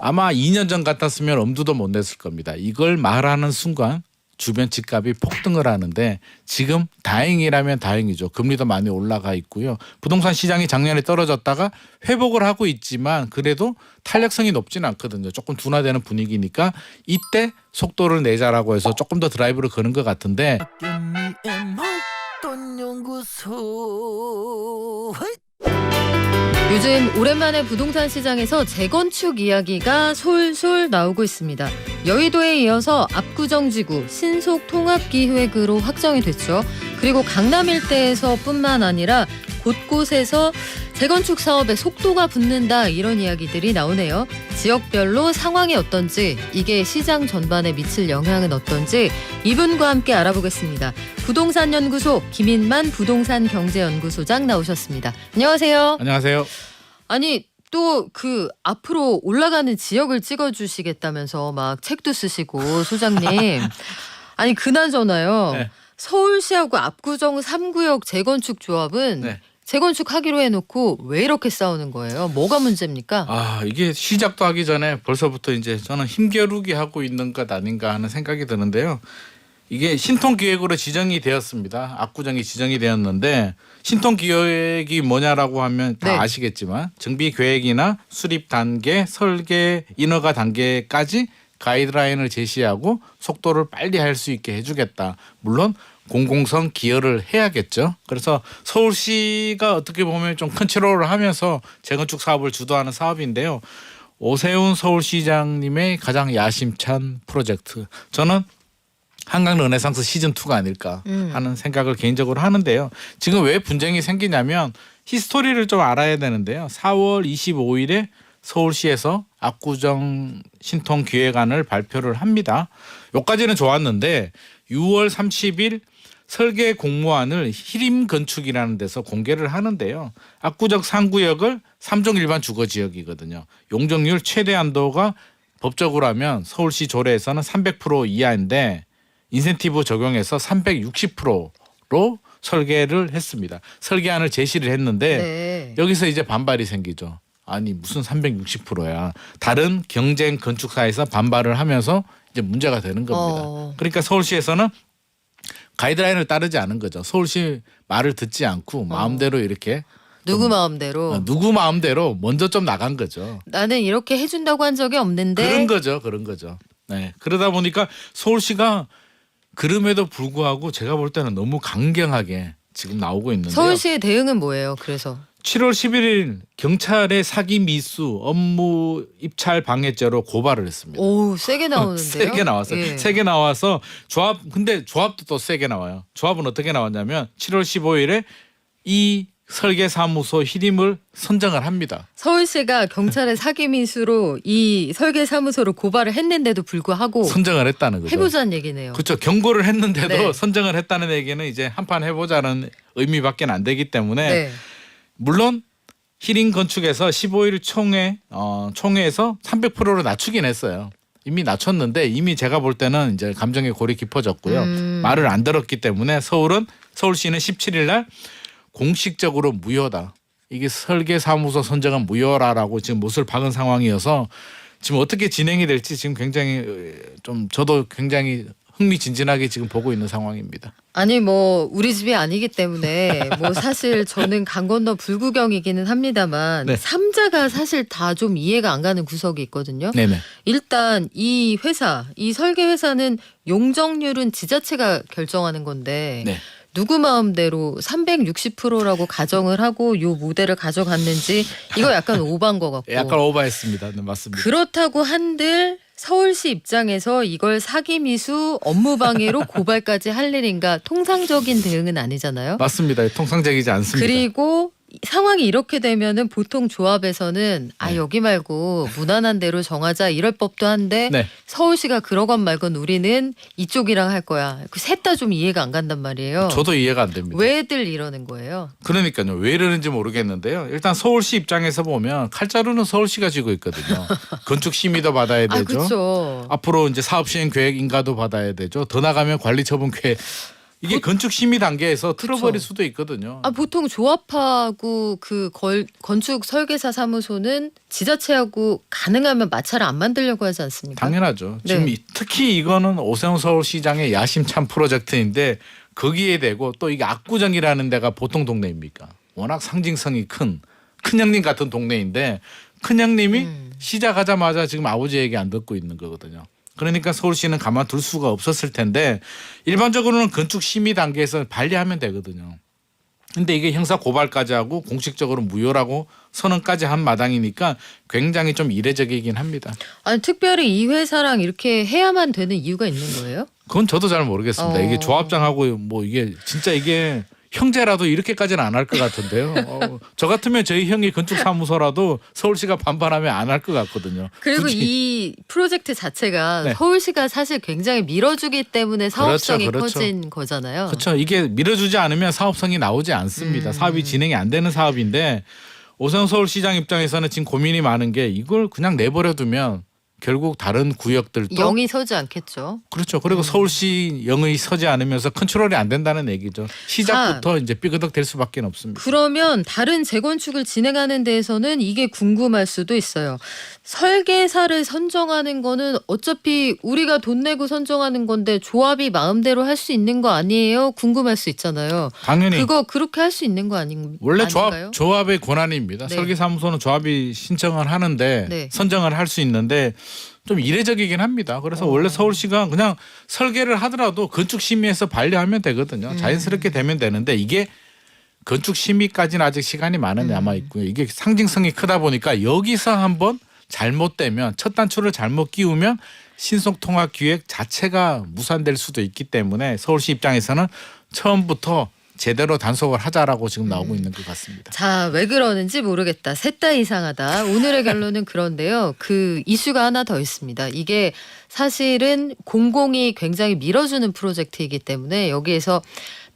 아마 2년 전 같았으면 엄두도 못 냈을 겁니다. 이걸 말하는 순간 주변 집값이 폭등을 하는데 지금 다행이라면 다행이죠. 금리도 많이 올라가 있고요. 부동산 시장이 작년에 떨어졌다가 회복을 하고 있지만 그래도 탄력성이 높지는 않거든요. 조금 둔화되는 분위기니까 이때 속도를 내자라고 해서 조금 더 드라이브를 거는 것 같은데 먹던 연구소 요즘 오랜만에 부동산 시장에서 재건축 이야기가 솔솔 나오고 있습니다. 여의도에 이어서 압구정지구 신속 통합 기획으로 확정이 됐죠. 그리고 강남 일대에서뿐만 아니라 곳곳에서 재건축 사업에 속도가 붙는다 이런 이야기들이 나오네요. 지역별로 상황이 어떤지 이게 시장 전반에 미칠 영향은 어떤지 이분과 함께 알아보겠습니다. 부동산 연구소 김인만 부동산 경제연구소장 나오셨습니다. 안녕하세요. 안녕하세요. 아니 또 그 앞으로 올라가는 지역을 찍어주시겠다면서 막 책도 쓰시고 소장님 아니 그나저나요 네. 서울시하고 압구정 3구역 재건축 조합은 네. 재건축 하기로 해놓고 왜 이렇게 싸우는 거예요? 뭐가 문제입니까? 아 이게 시작도 하기 전에 벌써부터 이제 저는 힘겨루기 하고 있는 것 아닌가 하는 생각이 드는데요. 이게 신통 기획으로 지정이 되었습니다. 압구정이 지정이 되었는데 신통 기획이 뭐냐라고 하면 다 네. 아시겠지만 정비 계획이나 수립 단계, 설계, 인허가 단계까지 가이드라인을 제시하고 속도를 빨리 할 수 있게 해주겠다. 물론 공공성 기여를 해야겠죠. 그래서 서울시가 어떻게 보면 좀 컨트롤을 하면서 재건축 사업을 주도하는 사업인데요. 오세훈 서울시장님의 가장 야심찬 프로젝트. 저는 한강 르네상스 시즌 2가 아닐까 음. 하는 생각을 개인적으로 하는데요. 지금 왜 분쟁이 생기냐면 히스토리를 좀 알아야 되는데요. 4월 25일에 서울시에서 압구정 신통 기획안을 발표를 합니다. 요까지는 좋았는데 6월 30일 설계 공모안을 히림 건축이라는 데서 공개를 하는데요. 압구정 상구역을 삼종 일반 주거 지역이거든요. 용적률 최대 한도가 법적으로 하면 서울시 조례에서는 300% 이하인데 인센티브 적용해서 360%로 설계를 했습니다. 설계안을 제시를 했는데 네. 여기서 이제 반발이 생기죠. 아니 무슨 360%야. 다른 경쟁 건축사에서 반발을 하면서 이제 문제가 되는 겁니다. 어. 그러니까 서울시에서는 가이드라인을 따르지 않은 거죠. 서울시 말을 듣지 않고 마음대로 이렇게 누구 마음대로 어, 누구 마음대로 먼저 좀 나간 거죠. 나는 이렇게 해준다고 한 적이 없는데 그런 거죠. 그런 거죠. 네. 그러다 보니까 서울시가 그럼에도 불구하고 제가 볼 때는 너무 강경하게 지금 나오고 있는데요. 서울시의 대응은 뭐예요? 그래서 7월 11일 경찰의 사기 미수 업무 입찰 방해죄로 고발을 했습니다. 오 세게 나오는데요. 세게 나왔어요. 예. 세게 나와서 조합 근데 조합도 또 세게 나와요. 조합은 어떻게 나왔냐면 7월 15일에 이 설계사무소 히림을 선정을 합니다. 서울시가 경찰의 사기 민수로 이 설계 사무소를 고발을 했는데도 불구하고 선정을 했다는 거죠. 해보자는 얘기네요. 그렇죠. 경고를 했는데도 네. 선정을 했다는 얘기는 이제 한판 해보자는 의미밖에 안 되기 때문에 네. 물론 히링 건축에서 15일 총회 어, 총회에서 300%로 낮추긴 했어요. 이미 낮췄는데 이미 제가 볼 때는 이제 감정의 골이 깊어졌고요. 음. 말을 안 들었기 때문에 서울은 서울시는 17일 날 공식적으로 무효다. 이게 설계 사무소 선정은 무효라라고 지금 못을 박은 상황이어서 지금 어떻게 진행이 될지 지금 굉장히 어, 좀 저도 굉장히 흥미진진하게 지금 보고 있는 상황입니다. 아니 뭐 우리 집이 아니기 때문에 뭐 사실 저는 강 건너 불구경이기는 합니다만 네. 삼자가 사실 다 좀 이해가 안 가는 구석이 있거든요. 네네. 일단 이 회사 이 설계 회사는 용적률은 지자체가 결정하는 건데 네. 누구 마음대로 360%라고 가정을 하고 요 모델을 가져갔는지 이거 약간 오반 것 같고 약간 오버했습니다. 네, 맞습니다. 그렇다고 한들 서울시 입장에서 이걸 사기 미수 업무 방해로 고발까지 할 일인가 통상적인 대응은 아니잖아요. 맞습니다. 통상적이지 않습니다. 그리고 상황이 이렇게 되면은 보통 조합에서는 아 네. 여기 말고 무난한 대로 정하자 이럴 법도 한데 네. 서울시가 그러건 말건 우리는 이쪽이랑 할 거야. 그 셋 다 좀 이해가 안 간단 말이에요. 저도 이해가 안 됩니다. 왜들 이러는 거예요? 그러니까요. 왜 이러는지 모르겠는데요. 일단 서울시 입장에서 보면 칼자루는 서울시가 쥐고 있거든요. 건축 심의도 받아야 아 되죠. 그렇죠. 앞으로 이제 사업 시행 계획 인가도 받아야 되죠. 더 나가면 관리 처분 계획 이게 건축 심의 단계에서 그쵸. 틀어버릴 수도 있거든요. 아 보통 조합하고 그 걸, 건축 설계사 사무소는 지자체하고 가능하면 마찰을 안 만들려고 하지 않습니까? 당연하죠. 네. 지금 이- 특히 이거는 오세훈 서울시장의 야심찬 프로젝트인데 거기에 대고 또 이게 압구정이라는 데가 보통 동네입니까? 워낙 상징성이 큰 큰형님 같은 동네인데 큰형님이 음. 시작하자마자 지금 아버지 얘기 안 듣고 있는 거거든요. 그러니까 서울시는 가만둘 수가 없었을 텐데 일반적으로는 건축 심의 단계에서 반려하면 되거든요. 근데 이게 형사 고발까지 하고 공식적으로 무효라고 선언까지 한 마당이니까 굉장히 좀 이례적이긴 합니다. 아니 특별히 이 회사랑 이렇게 해야만 되는 이유가 있는 거예요? 그건 저도 잘 모르겠습니다. 어. 이게 조합장하고 뭐 이게 진짜 이게 형제라도 이렇게까지는 안 할 것 같은데요. 어, 저 같으면 저희 형이 건축 사무소라도 서울시가 반발하면 안 할 것 같거든요. 그리고 굳이. 이 프로젝트 자체가 네. 서울시가 사실 굉장히 밀어주기 때문에 사업성이 그렇죠, 그렇죠. 커진 거잖아요. 그렇죠. 이게 밀어주지 않으면 사업성이 나오지 않습니다. 음. 사업이 진행이 안 되는 사업인데 오세훈 서울시장 입장에서는 지금 고민이 많은 게 이걸 그냥 내버려 두면 결국 다른 구역들도 영이 서지 않겠죠. 그렇죠. 그리고 서울시 영의 서지 않으면서 컨트롤이 안 된다는 얘기죠. 시작부터 이제 삐그덕 될 수밖에 없습니다. 그러면 다른 재건축을 진행하는 데에서는 이게 궁금할 수도 있어요. 설계사를 선정하는 거는 어차피 우리가 돈 내고 선정하는 건데 조합이 마음대로 할 수 있는 거 아니에요? 궁금할 수 있잖아요. 당연히 그거 그렇게 할 수 있는 거 아닌 원래 아닌가요? 조합 조합의 권한입니다. 네. 설계사무소는 조합이 신청을 하는데 네. 선정을 할 수 있는데 좀 이례적이긴 합니다. 그래서 어. 원래 서울시가 그냥 설계를 하더라도 건축 심의에서 반려하면 되거든요. 음. 자연스럽게 되면 되는데 이게 건축 심의까지는 아직 시간이 많은 음. 남아 있고요. 이게 상징성이 크다 보니까 여기서 한번 잘못되면 첫 단추를 잘못 끼우면 신속통합 기획 자체가 무산될 수도 있기 때문에 서울시 입장에서는 처음부터 제대로 단속을 하자라고 지금 나오고 있는 것 같습니다. 자, 왜 그러는지 모르겠다. 셋 다 이상하다. 오늘의 결론은 그런데요. 그 이슈가 하나 더 있습니다. 이게 사실은 공공이 굉장히 밀어주는 프로젝트이기 때문에 여기에서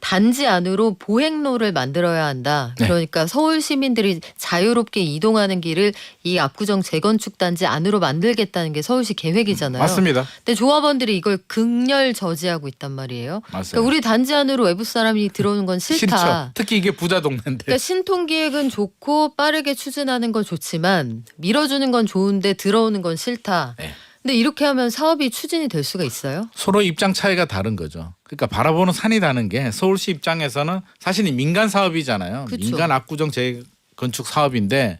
단지 안으로 보행로를 만들어야 한다. 네. 그러니까 서울 시민들이 자유롭게 이동하는 길을 이 압구정 재건축 단지 안으로 만들겠다는 게 서울시 계획이잖아요. 맞습니다. 근데 조합원들이 이걸 극렬 저지하고 있단 말이에요. 맞아요. 그러니까 우리 단지 안으로 외부 사람이 들어오는 건 싫다. 싫죠. 특히 이게 부자 동네인데. 그러니까 신통 기획은 좋고 빠르게 추진하는 건 좋지만 밀어주는 건 좋은데 들어오는 건 싫다. 네. 근데 이렇게 하면 사업이 추진이 될 수가 있어요? 서로 입장 차이가 다른 거죠. 그러니까 바라보는 산이 다른 게 서울시 입장에서는 사실 이 민간 사업이잖아요. 그쵸. 민간 압구정 재건축 사업인데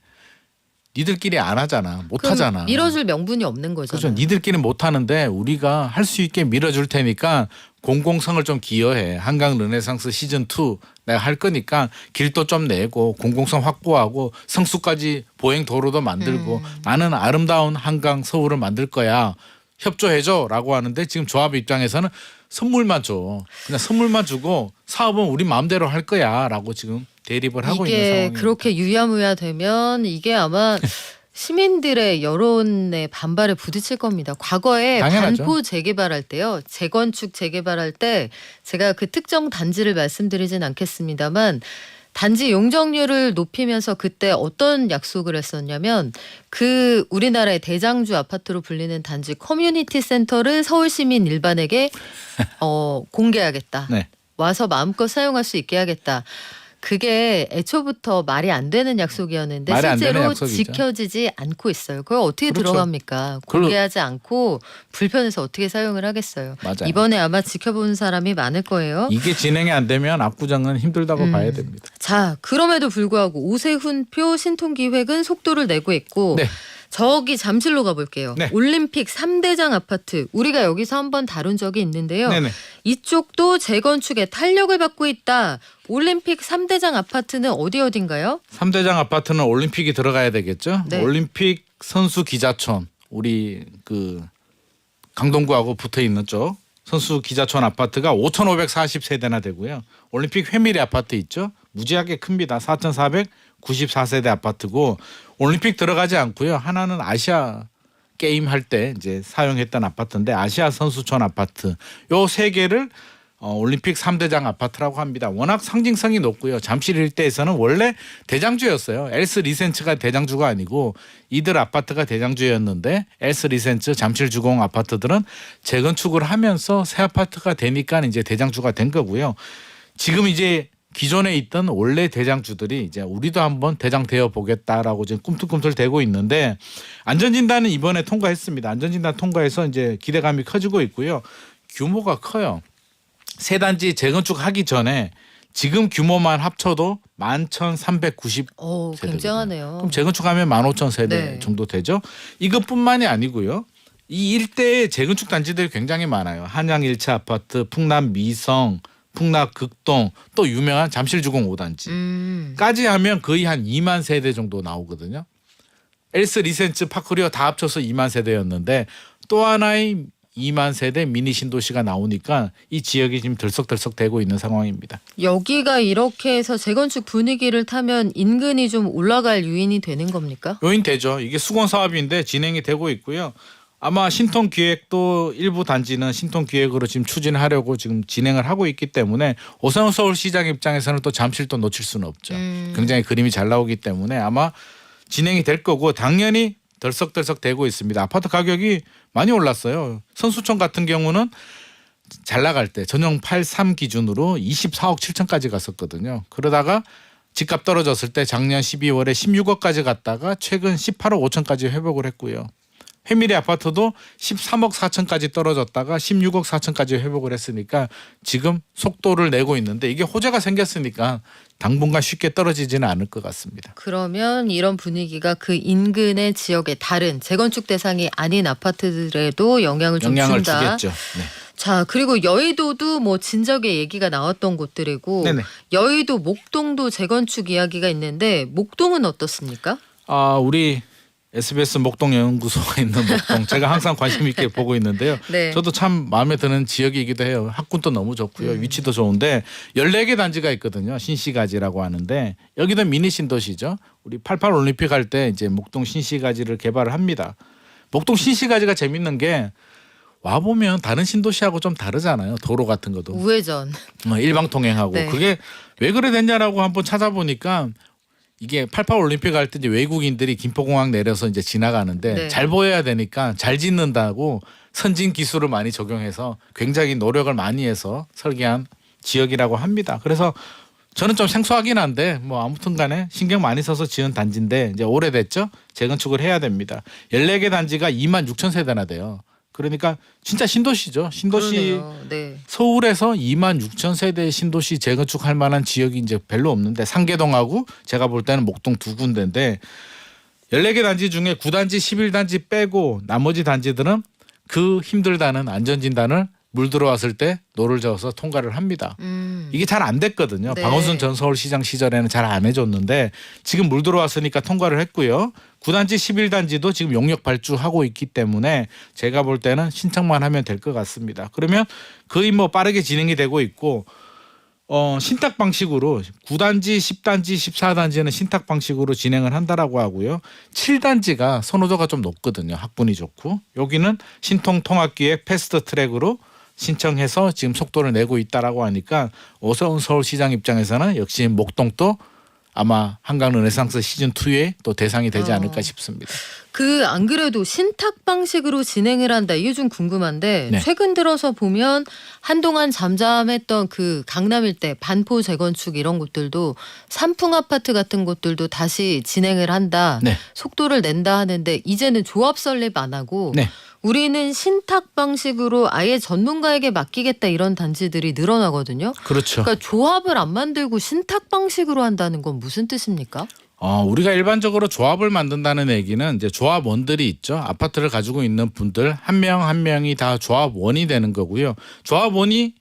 니들끼리 안 하잖아. 못 그럼 하잖아. 밀어줄 명분이 없는 거잖아요. 그렇죠. 니들끼리 못 하는데 우리가 할 수 있게 밀어줄 테니까 공공성을 좀 기여해. 한강 르네상스 시즌 2 내가 할 거니까 길도 좀 내고 공공성 확보하고 성수까지 보행 도로도 만들고 음. 나는 아름다운 한강 서울을 만들 거야. 협조해줘라고 하는데 지금 조합 입장에서는 선물만 줘. 그냥 선물만 주고 사업은 우리 마음대로 할 거야라고 지금 대립을 하고 있는 상황입니다. 그렇게 유야무야 되면 이게 아마 시민들의 여론에 반발에 부딪힐 겁니다. 과거에 당연하죠. 반포 재개발할 때요, 재건축 재개발할 때 제가 그 특정 단지를 말씀드리진 않겠습니다만 단지 용적률을 높이면서 그때 어떤 약속을 했었냐면 그 우리나라의 대장주 아파트로 불리는 단지 커뮤니티 센터를 서울 시민 일반에게 어, 공개하겠다. 네. 와서 마음껏 사용할 수 있게 하겠다. 그게 애초부터 말이 안 되는 약속이었는데 말이 안 되는 실제로 약속이죠. 지켜지지 않고 있어요. 그걸 어떻게 그렇죠. 들어갑니까? 그걸- 공개하지 않고 불편해서 어떻게 사용을 하겠어요. 맞아요. 이번에 아마 지켜보는 사람이 많을 거예요. 이게 진행이 안 되면 압구정은 힘들다고 음. 봐야 됩니다. 자, 그럼에도 불구하고 오세훈표 신통기획은 속도를 내고 있고 네. 저기 잠실로 가볼게요. 네. 올림픽 3대장 아파트 우리가 여기서 한번 다룬 적이 있는데요. 네네. 이쪽도 재건축에 탄력을 받고 있다. 올림픽 3대장 아파트는 어디 어딘가요? 3대장 아파트는 올림픽이 들어가야 되겠죠. 네. 올림픽 선수 기자촌 우리 그 강동구하고 붙어 있는 쪽 선수 기자촌 아파트가 5,540세대나 되고요. 올림픽 회밀리 아파트 있죠. 무지하게 큽니다. 4,494세대 아파트고 올림픽 들어가지 않고요. 하나는 아시아 게임 할 때 이제 사용했던 아파트인데 아시아 선수촌 아파트 요 세 개를 어, 올림픽 3대장 아파트라고 합니다. 워낙 상징성이 높고요. 잠실 일대에서는 원래 대장주였어요. 엘스 리센츠가 대장주가 아니고 이들 아파트가 대장주였는데 엘스 리센츠 잠실 주공 아파트들은 재건축을 하면서 새 아파트가 되니까 이제 대장주가 된 거고요. 지금 이제 기존에 있던 원래 대장주들이 이제 우리도 한번 대장 되어 보겠다라고 지금 꿈틀꿈틀 대고 있는데 안전진단은 이번에 통과했습니다. 안전진단 통과해서 이제 기대감이 커지고 있고요. 규모가 커요. 세 단지 재건축하기 전에 지금 규모만 합쳐도 11,390 오, 세대거든요. 굉장하네요. 그럼 재건축하면 15,000 세대 네. 정도 되죠. 이것뿐만이 아니고요. 이 일대에 재건축 단지들이 굉장히 많아요. 한양 1차 아파트, 풍남 미성, 풍남 극동, 또 유명한 잠실주공 5단지. 음. 까지 하면 거의 한 2만 세대 정도 나오거든요. 엘스 리센츠 파크리어 다 합쳐서 2만 세대였는데 또 하나의 2만 세대 미니 신도시가 나오니까 이 지역이 지금 들썩들썩 되고 있는 상황입니다. 여기가 이렇게 해서 재건축 분위기를 타면 인근이 좀 올라갈 유인이 되는 겁니까? 요인 되죠. 이게 수건 사업인데 진행이 되고 있고요. 아마 신통 기획도 일부 단지는 신통 기획으로 지금 추진하려고 지금 진행을 하고 있기 때문에 오세훈 서울시장 입장에서는 또 잠실도 놓칠 수는 없죠. 음. 굉장히 그림이 잘 나오기 때문에 아마 진행이 될 거고 당연히 덜썩덜썩 되고 있습니다. 아파트 가격이 많이 올랐어요. 선수촌 같은 경우는 잘 나갈 때 전용 83 기준으로 24억 7천까지 갔었거든요. 그러다가 집값 떨어졌을 때 작년 12월에 16억까지 갔다가 최근 18억 5천까지 회복을 했고요. 회밀리 아파트도 13억 4천까지 떨어졌다가 16억 4천까지 회복을 했으니까 지금 속도를 내고 있는데 이게 호재가 생겼으니까 당분간 쉽게 떨어지지는 않을 것 같습니다. 그러면 이런 분위기가 그 인근의 지역의 다른 재건축 대상이 아닌 아파트들에도 영향을 좀 영향을 준다. 주겠죠. 네. 자 그리고 여의도도 뭐 진적의 얘기가 나왔던 곳들이고 네네. 여의도 목동도 재건축 이야기가 있는데 목동은 어떻습니까? 아 우리 SBS 목동 연구소가 있는 목동 제가 항상 관심 있게 보고 있는데요. 네. 저도 참 마음에 드는 지역이기도 해요. 학군도 너무 좋고요. 음. 위치도 좋은데 14개 단지가 있거든요. 신시가지라고 하는데 여기도 미니 신도시죠. 우리 88 올림픽 할 때 이제 목동 신시가지를 개발을 합니다. 목동 신시가지가 재밌는 게 와 보면 다른 신도시하고 좀 다르잖아요. 도로 같은 것도 우회전. 어, 일방 통행하고 네. 그게 왜 그래 됐냐라고 한번 찾아보니까 이게 88 올림픽 할때 이제 외국인들이 김포공항 내려서 이제 지나가는데 네. 잘 보여야 되니까 잘 짓는다고 선진 기술을 많이 적용해서 굉장히 노력을 많이 해서 설계한 지역이라고 합니다. 그래서 저는 좀 생소하긴 한데 뭐 아무튼 간에 신경 많이 써서 지은 단지인데 이제 오래됐죠. 재건축을 해야 됩니다. 14개 단지가 2만 6천 세대나 돼요. 그러니까 진짜 신도시죠. 신도시. 네. 서울에서 2만 6천 세대 신도시 재건축할 만한 지역이 이제 별로 없는데 상계동하고 제가 볼 때는 목동 두 군데인데 14개 단지 중에 9단지 11단지 빼고 나머지 단지들은 그 힘들다는 안전 진단을 물 들어왔을 때 노를 저어서 통과를 합니다. 음. 이게 잘 안 됐거든요. 네. 박원순 전 서울시장 시절에는 잘 안 해줬는데 지금 물 들어왔으니까 통과를 했고요. 9단지 11단지도 지금 용역 발주하고 있기 때문에 제가 볼 때는 신청만 하면 될 것 같습니다. 그러면 거의 뭐 빠르게 진행이 되고 있고 어, 신탁 방식으로 9단지, 10단지, 14단지는 신탁 방식으로 진행을 한다라고 하고요. 7단지가 선호도가 좀 높거든요. 학군이 좋고. 여기는 신통 통합기획 패스트 트랙으로 신청해서 지금 속도를 내고 있다라고 하니까 오세훈 서울시장 입장에서는 역시 목동도 아마 한강 르네상스 시즌 2에 또 대상이 되지 어. 않을까 싶습니다. 그 안 그래도 신탁 방식으로 진행을 한다. 이게 좀 궁금한데 네. 최근 들어서 보면 한동안 잠잠했던 그 강남 일대 반포 재건축 이런 곳들도 삼풍 아파트 같은 곳들도 다시 진행을 한다. 네. 속도를 낸다 하는데 이제는 조합 설립 안 하고 네. 우리는 신탁 방식으로 아예 전문가에게 맡기겠다 이런 단지들이 늘어나거든요. 그렇죠. 그러니까 조합을 안 만들고 신탁 방식으로 한다는 건 무슨 뜻입니까? 어, 우리가 일반적으로 조합을 만든다는 얘기는 이제 조합원들이 있죠. 아파트를 가지고 있는 분들 한명한 명이 다 조합원이 되는 거고요. 조합원이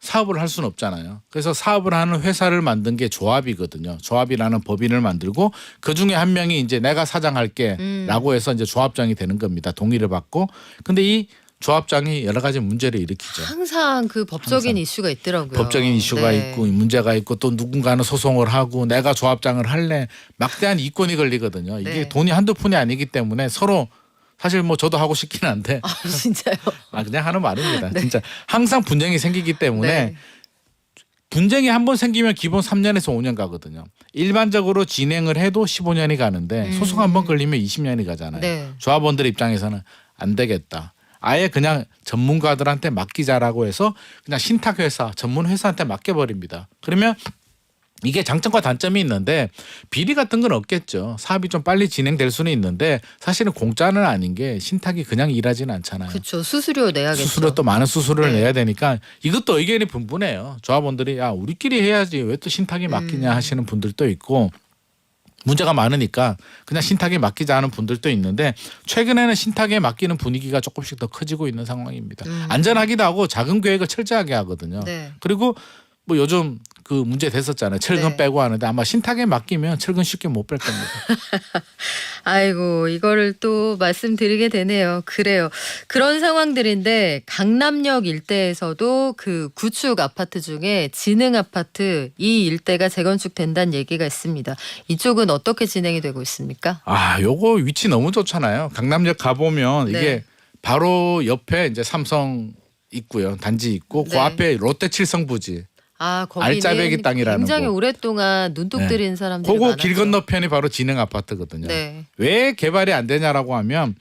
사업을 할 수는 없잖아요. 그래서 사업을 하는 회사를 만든 게 조합이거든요. 조합이라는 법인을 만들고 그 중에 한 명이 이제 내가 사장할게라고 해서 이제 조합장이 되는 겁니다. 동의를 받고. 근데 이 조합장이 여러 가지 문제를 일으키죠. 항상 그 법적인 항상. 이슈가 있더라고요. 법적인 이슈가 네. 있고 문제가 있고 또 누군가는 소송을 하고 내가 조합장을 할래 막대한 이권이 걸리거든요. 이게 네. 돈이 한두 푼이 아니기 때문에 서로 사실 뭐 저도 하고 싶긴 한데 아 진짜요? 아 그냥 하는 말입니다. 진짜 항상 분쟁이 생기기 때문에 네. 분쟁이 한 번 생기면 기본 3년에서 5년 가거든요. 일반적으로 진행을 해도 15년이 가는데 음. 소송 한 번 걸리면 20년이 가잖아요. 네. 조합원들 입장에서는 안 되겠다. 아예 그냥 전문가들한테 맡기자라고 해서 그냥 신탁 회사 전문 회사한테 맡겨 버립니다. 그러면 이게 장점과 단점이 있는데 비리 같은 건 없겠죠. 사업이 좀 빨리 진행될 수는 있는데 사실은 공짜는 아닌 게 신탁이 그냥 일하지는 않잖아요. 그렇죠. 수수료 내야겠죠. 수수료 또 많은 수수료를 네. 내야 되니까 이것도 의견이 분분해요. 조합원들이 야 우리끼리 해야지 왜 또 신탁이 맡기냐 음. 하시는 분들도 있고 문제가 많으니까 그냥 신탁에 맡기자 하는 분들도 있는데 최근에는 신탁에 맡기는 분위기가 조금씩 더 커지고 있는 상황입니다. 음. 안전하기도 하고 작은 계획을 철저하게 하거든요. 네. 그리고 뭐 요즘 그 문제 됐었잖아요. 철근 네. 빼고 하는데 아마 신탁에 맡기면 철근 쉽게 못 뺄 겁니다. 아이고 이거를 또 말씀드리게 되네요. 그래요. 그런 상황들인데 강남역 일대에서도 그 구축 아파트 중에 진흥 아파트 이 일대가 재건축 된다는 얘기가 있습니다. 이쪽은 어떻게 진행이 되고 있습니까? 아, 요거 위치 너무 좋잖아요. 강남역 가 보면 이게 네. 바로 옆에 이제 삼성 있고요. 단지 있고 그 네. 앞에 롯데 칠성 부지. 아 알짜배기 땅이라는 굉장히 곳. 오랫동안 눈독 네. 들인 사람들이 그거. 길 건너편이 바로 진흥 아파트거든요. 네. 왜 개발이 안 되냐라고 하면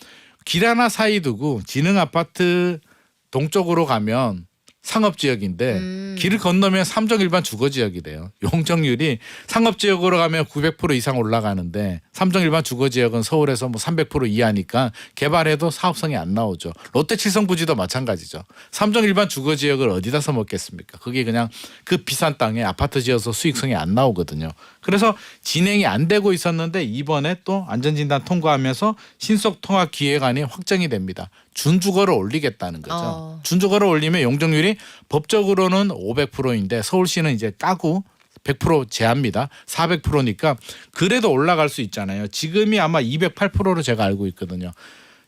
길 하나 사이 두고 진흥 아파트 동쪽으로 가면 상업 지역인데 음. 길을 건너면 삼종 일반 주거 지역이 돼요. 용적률이 상업 지역으로 가면 900% 이상 올라가는데 삼종 일반 주거 지역은 서울에서 뭐 300% 이하니까 개발해도 사업성이 안 나오죠. 롯데 칠성 부지도 마찬가지죠. 삼종 일반 주거 지역을 어디다 써먹겠습니까? 그게 그냥 그 비싼 땅에 아파트 지어서 수익성이 안 나오거든요. 그래서 진행이 안 되고 있었는데 이번에 또 안전진단 통과하면서 신속 통합 기획안이 확정이 됩니다. 준주거를 올리겠다는 거죠. 어. 준주거를 올리면 용적률이 법적으로는 500%인데 서울시는 이제 까고 100% 제한입니다. 400%니까 그래도 올라갈 수 있잖아요. 지금이 아마 208%로 제가 알고 있거든요.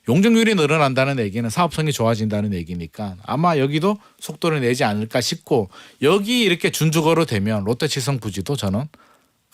용적률이 늘어난다는 얘기는 사업성이 좋아진다는 얘기니까 아마 여기도 속도를 내지 않을까 싶고 여기 이렇게 준주거로 되면 롯데칠성 부지도 저는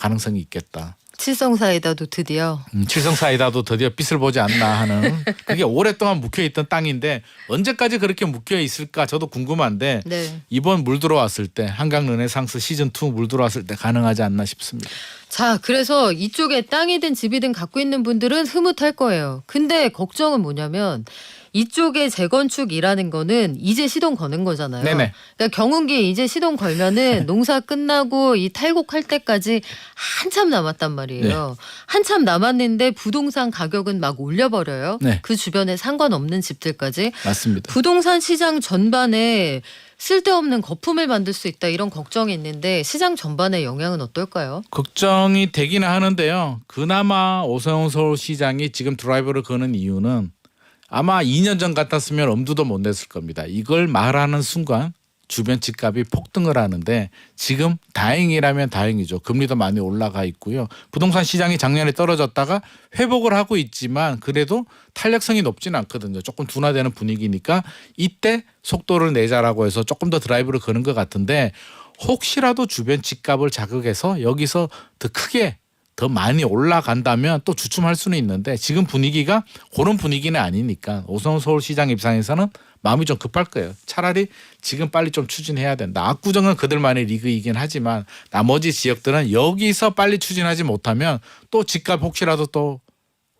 가능성이 있겠다. 칠성사이다도 드디어 음, 칠성사이다도 드디어 빛을 보지 않나 하는 그게 오랫동안 묵혀 있던 땅인데 언제까지 그렇게 묵혀 있을까 저도 궁금한데 네. 이번 물 들어왔을 때 한강 르네상스 시즌 2 물 들어왔을 때 가능하지 않나 싶습니다. 자, 그래서 이쪽에 땅이든 집이든 갖고 있는 분들은 흐뭇할 거예요. 근데 걱정은 뭐냐면 이쪽에 재건축이라는 거는 이제 시동 거는 거잖아요. 네네. 그러니까 경운기에 이제 시동 걸면은 농사 끝나고 이 탈곡할 때까지 한참 남았단 말이에요. 네. 한참 남았는데 부동산 가격은 막 올려버려요. 네. 그 주변에 상관없는 집들까지. 맞습니다. 부동산 시장 전반에 쓸데없는 거품을 만들 수 있다 이런 걱정이 있는데 시장 전반의 영향은 어떨까요? 걱정이 되기는 하는데요. 그나마 오세훈 서울시장이 지금 드라이버를 거는 이유는 아마 2년 전 같았으면 엄두도 못 냈을 겁니다. 이걸 말하는 순간 주변 집값이 폭등을 하는데 지금 다행이라면 다행이죠. 금리도 많이 올라가 있고요. 부동산 시장이 작년에 떨어졌다가 회복을 하고 있지만 그래도 탄력성이 높지는 않거든요. 조금 둔화되는 분위기니까 이때 속도를 내자라고 해서 조금 더 드라이브를 거는 것 같은데 혹시라도 주변 집값을 자극해서 여기서 더 크게 더 많이 올라간다면 또 주춤할 수는 있는데 지금 분위기가 그런 분위기는 아니니까 오성훈 서울시장 입장에서는 마음이 좀 급할 거예요. 차라리 지금 빨리 좀 추진해야 된다. 압구정은 그들만의 리그이긴 하지만 나머지 지역들은 여기서 빨리 추진하지 못하면 또 집값 혹시라도 또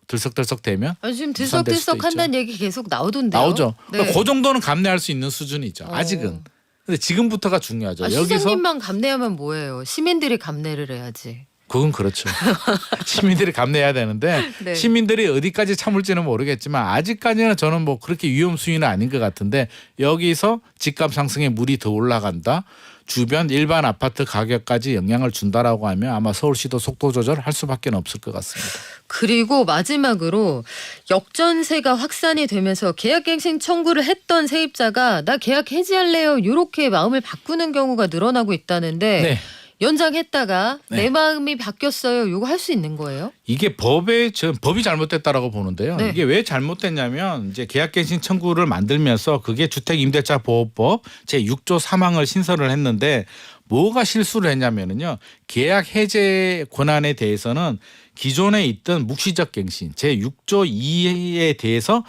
들썩들썩 되면 아니, 지금 들썩들썩 한다는 얘기 계속 나오던데요. 나오죠. 네. 그러니까 그 정도는 감내할 수 있는 수준이죠. 어. 아직은. 근데 지금부터가 중요하죠. 아, 여기서 시장님만 감내하면 뭐예요? 시민들이 감내를 해야지. 그건 그렇죠. 시민들이 감내해야 되는데 네. 시민들이 어디까지 참을지는 모르겠지만 아직까지는 저는 뭐 그렇게 위험 수위는 아닌 것 같은데 여기서 집값 상승에 물이 더 올라간다. 주변 일반 아파트 가격까지 영향을 준다라고 하면 아마 서울시도 속도 조절할 수밖에 없을 것 같습니다. 그리고 마지막으로 역전세가 확산이 되면서 계약갱신 청구를 했던 세입자가 나 계약 해지할래요. 이렇게 마음을 바꾸는 경우가 늘어나고 있다는데 네. 연장했다가 네. 내 마음이 바뀌었어요. 요거 할 수 있는 거예요? 이게 법에 저 법이 잘못됐다라고 보는데요. 네. 이게 왜 잘못됐냐면 이제 계약갱신 청구를 만들면서 그게 주택임대차 보호법 제 6조 3항을 신설을 했는데 뭐가 실수를 했냐면은요. 계약 해제 권한에 대해서는 기존에 있던 묵시적 갱신 제 6조 2에 대해서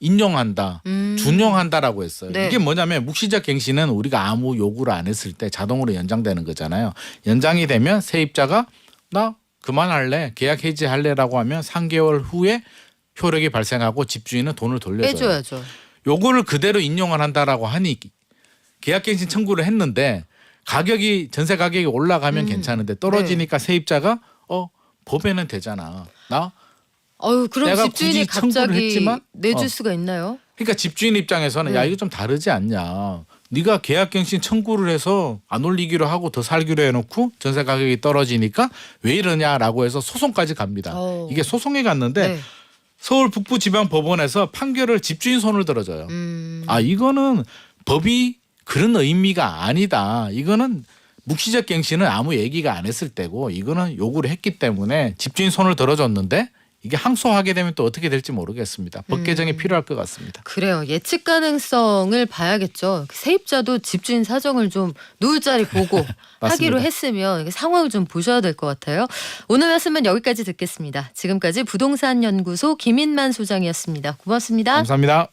인용한다. 음. 준용한다라고 했어요. 네. 이게 뭐냐면 묵시적 갱신은 우리가 아무 요구를 안 했을 때 자동으로 연장되는 거잖아요. 연장이 되면 세입자가 나 그만할래 계약 해지할래라고 하면 3개월 후에 효력이 발생하고 집주인은 돈을 돌려줘요. 빼줘야죠. 요거를 그대로 인용을 한다라고 하니 계약갱신 청구를 했는데 가격이 전세 가격이 올라가면 음. 괜찮은데 떨어지니까 세입자가 어 법에는 되잖아. 나 어유 그럼 내가 집주인이 굳이 청구를 갑자기 했지만, 내줄 어. 수가 있나요? 그러니까 집주인 입장에서는 네. 야 이거 좀 다르지 않냐. 네가 계약갱신 청구를 해서 안 올리기로 하고 더 살기로 해놓고 전세 가격이 떨어지니까 왜 이러냐라고 해서 소송까지 갑니다. 어. 이게 소송에 갔는데 네. 서울 북부지방법원에서 판결을 집주인 손을 들어줘요. 음. 아 이거는 법이 그런 의미가 아니다. 이거는 묵시적 갱신은 아무 얘기가 안 했을 때고 이거는 요구를 했기 때문에 집주인 손을 들어줬는데 이게 항소하게 되면 또 어떻게 될지 모르겠습니다. 법 음. 개정이 필요할 것 같습니다. 그래요. 예측 가능성을 봐야겠죠. 세입자도 집주인 사정을 좀 누울 자리 보고 하기로 했으면 상황을 좀 보셔야 될 것 같아요. 오늘 말씀은 여기까지 듣겠습니다. 지금까지 부동산 연구소 김인만 소장이었습니다. 고맙습니다. 감사합니다.